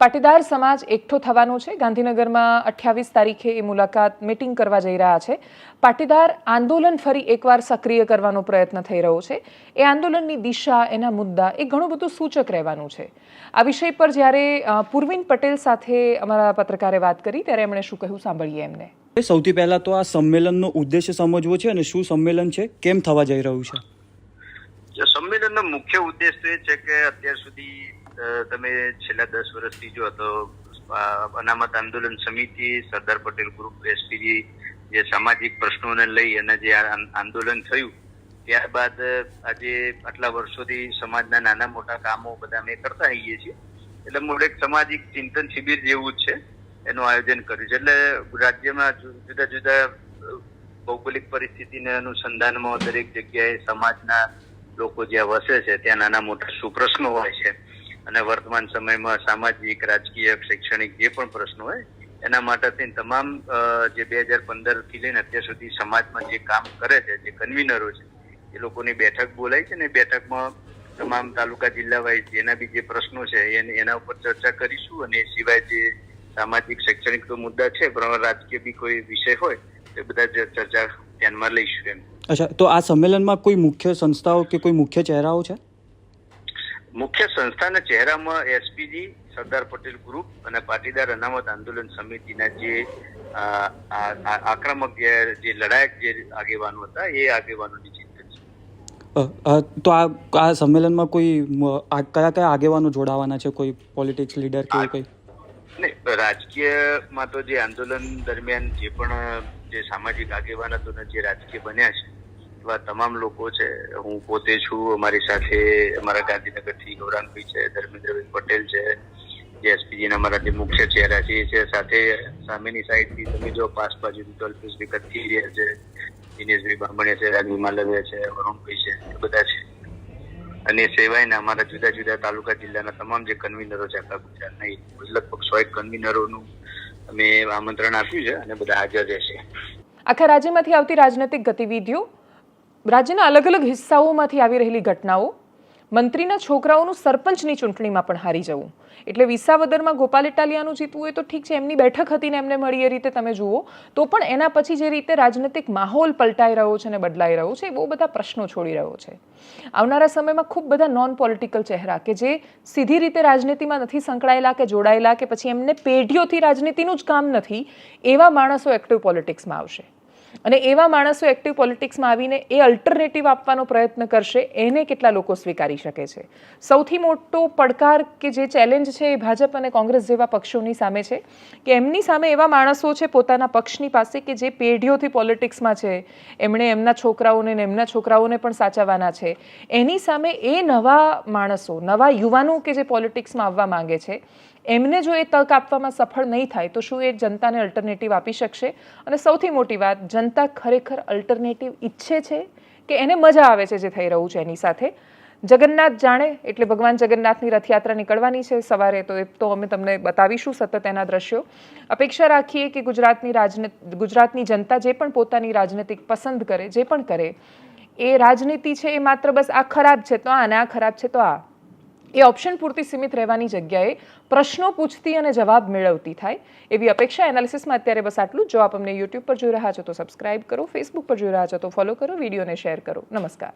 પાટીદાર સમાજ એકઠો થવાનો છે. ગાંધીનગરમાં અઠ્યાવીસ તારીખે એ મુલાકાત મીટિંગ કરવા જઈ રહ્યા છે. પાટીદાર આંદોલન ફરી એકવાર સક્રિય કરવાનો પ્રયત્ન થઈ રહ્યો છે. એ આંદોલનની દિશા એના મુદ્દા એ ઘણું બધું સૂચક રહેવાનું છે. આ વિષય પર જ્યારે પૂર્વિન પટેલ સાથે અમારા પત્રકારે વાત કરી ત્યારે એમણે શું કહ્યું સાંભળીએ એમને. સૌથી પહેલા તો આ સંમેલનનો ઉદ્દેશ્ય સમજવો છે અને શું સંમેલન છે કેમ થવા જઈ રહ્યું છે? સંમેલનનો મુખ્ય ઉદ્દેશ એ છે કે અત્યાર સુધી તમે છેલ્લા દસ વર્ષથી જો તો અનામત આંદોલન સમિતિ, સરદાર પટેલ ગ્રુપ એસપીજી જે સામાજિક પ્રશ્નોને લઈ અને જે આંદોલન થયું, ત્યારબાદ આજે આટલા વર્ષોથી સમાજના નાના મોટા કામો બધા અમે કરતા આવીએ છીએ. એટલે મૂળ એક સામાજિક ચિંતન શિબિર જેવું જ છે, એનું આયોજન કર્યું છે. એટલે રાજ્યમાં જુદા જુદા ભૌગોલિક પરિસ્થિતિને અનુસંધાનમાં દરેક જગ્યાએ સમાજના લોકો જ્યાં વસે છે, ત્યાં નાના મોટા સુપ્રશ્નો હોય છે. અને વર્તમાન સમયમાં સામાજિક, રાજકીય, શૈક્ષણિક જે પણ પ્રશ્નો હોય, એના માટે થઈને તમામ જે બે હજાર પંદરથી લઈને અત્યાર સુધી સમાજમાં જે કામ કરે છે, જે કન્વીનરો છે, એ લોકોની બેઠક બોલાય છે ને બેઠકમાં તમામ તાલુકા જિલ્લા વાઇઝ જેના બી જે પ્રશ્નો છે એને- ઉપર ચર્ચા કરીશું અને એ સિવાય જે સામાજિક, શૈક્ષણિક તો મુદ્દા છે, પણ રાજકીય બી કોઈ વિષય હોય, તો બધા ચર્ચા ધ્યાનમાં લઈશું એમ. અચ્છા, તો આ સંમેલનમાં કોઈ મુખ્ય સંસ્થાઓ કે કોઈ મુખ્ય ચહેરાઓ છે? મુખ્ય સંસ્થાના ચહેરામાં એસપીજી સરદાર પટેલ ગ્રુપ અને પાટીદાર અનામત આંદોલન સમિતિના જે આક્રમક જે લડાયક જે આગેવાનો હતા એ આગેવાનોની ચિંતન છે. તો આ આ સંમેલનમાં કોઈ આ કયા કયા આગેવાનો જોડાવાના છે? કોઈ પોલિટિક્સ લીડર કે કોઈ કંઈ? નહીં રાજકીયમાં તો જે આંદોલન દરમિયાન જે પણ જે સામાજિક આગેવાન હતો ને જે રાજકીય બન્યા છે એવા તમામ લોકો છે. હું પોતે છું, અમારી સાથે અમારા ગાંધીનગરથી ગૌરાંગભાઈ છે, ધર્મેન્દ્રભાઈ પટેલ છે, જે એસપીજીના અમારા જે મુખ્ય ચહેરા છે. છે સાથે સામેની સાઈડથી તમે જો પાસ બાજુથી તો અલ્પેશભાઈ છે, દિનેશભાઈ બામણિયા છે રાજવી માલવિયા છે અરુણભાઈ છે, એ બધા છે. અને સિવાયના અમારા જુદા જુદા તાલુકા જિલ્લાના તમામ જે કન્વીનરો છે આખા ગુજરાતના એ લગભગ સો એક કન્વીનરોનું અમે આમંત્રણ આપ્યું છે અને બધા હાજર રહેશે. આખા રાજ્યમાંથી આવતી રાજનૈતિક ગતિવિધિઓ રાજ્યના અલગ અલગ હિસ્સાઓમાંથી આવી રહેલી ઘટનાઓ મંત્રીના છોકરાઓનું સરપંચની ચૂંટણીમાં પણ હારી જવું. એટલે વિસાવદરમાં ગોપાલ ઇટાલિયાનું જીતવું એ તો ઠીક છે, એમની બેઠક હતી ને એમને મળી એ રીતે તમે જુઓ. તો પણ એના પછી જે રીતે રાજનૈતિક માહોલ પલટાઈ રહ્યો છે અને બદલાઈ રહ્યો છે, એ બહુ બધા પ્રશ્નો છોડી રહ્યો છે. આવનારા સમયમાં ખૂબ બધા નોન પોલિટિકલ ચહેરા કે જે સીધી રીતે રાજનીતિમાં નથી સંકળાયેલા કે જોડાયેલા કે પછી એમને પેઢીઓથી રાજનીતિનું જ કામ નથી, એવા માણસો એક્ટિવ પોલિટિક્સમાં આવશે. અને એવા માણસો એક્ટિવ પોલિટિક્સમાં આવીને એ અલ્ટરનેટિવ આપવાનો પ્રયત્ન કરશે, એને કેટલા લોકો સ્વીકારી શકે છે? સૌથી મોટો પડકાર કે જે ચેલેન્જ છે એ ભાજપ અને કોંગ્રેસ જેવા પક્ષોની સામે છે કે એમની સામે એવા માણસો છે પોતાના પક્ષની પાસે કે જે પેઢીઓથી પોલિટિક્સમાં છે. એમણે એમના છોકરાઓને ને એમના છોકરાઓને પણ સાચવવાના છે. એની સામે એ નવા માણસો, નવા યુવાનો કે જે પોલિટિક્સમાં આવવા માંગે છે એમને જો એ તક આપવામાં સફળ નહીં થાય, તો શું એ જનતાને અલ્ટરનેટિવ આપી શકશે? અને સૌથી મોટી વાત, જનતા ખરેખર અલ્ટરનેટિવ ઈચ્છે છે કે એને મજા આવે છે જે થઈ રહ્યું છે એની સાથે? જગન્નાથ જાણે, એટલે ભગવાન જગન્નાથની રથયાત્રા નીકળવાની છે સવારે, તો એ તો અમે તમને બતાવીશું સતત એના દ્રશ્યો. અપેક્ષા રાખીએ કે ગુજરાતની રાજનીતિ ગુજરાતની જનતા જે પણ પોતાની રાજનીતિક પસંદ કરે, જે પણ કરે, એ રાજનીતિ છે એ માત્ર બસ આ ખરાબ છે, તો આ, અને આ ખરાબ છે, તો આ. એ ઓપ્શન પૂરતી સીમિત રહેવાની જગ્યાએ પ્રશ્નો પૂછતી અને જવાબ મેળવતી થાય એવી અપેક્ષા એનાલિસિસમાં અત્યારે બસ આટલું જો. આપ અમને યુટ્યુબ પર જોઈ રહ્યા છો તો સબસ્ક્રાઇબ કરો ફેસબુક પર જોઈ રહ્યા છો તો ફોલો કરો, વિડીયોને શેર કરો. નમસ્કાર.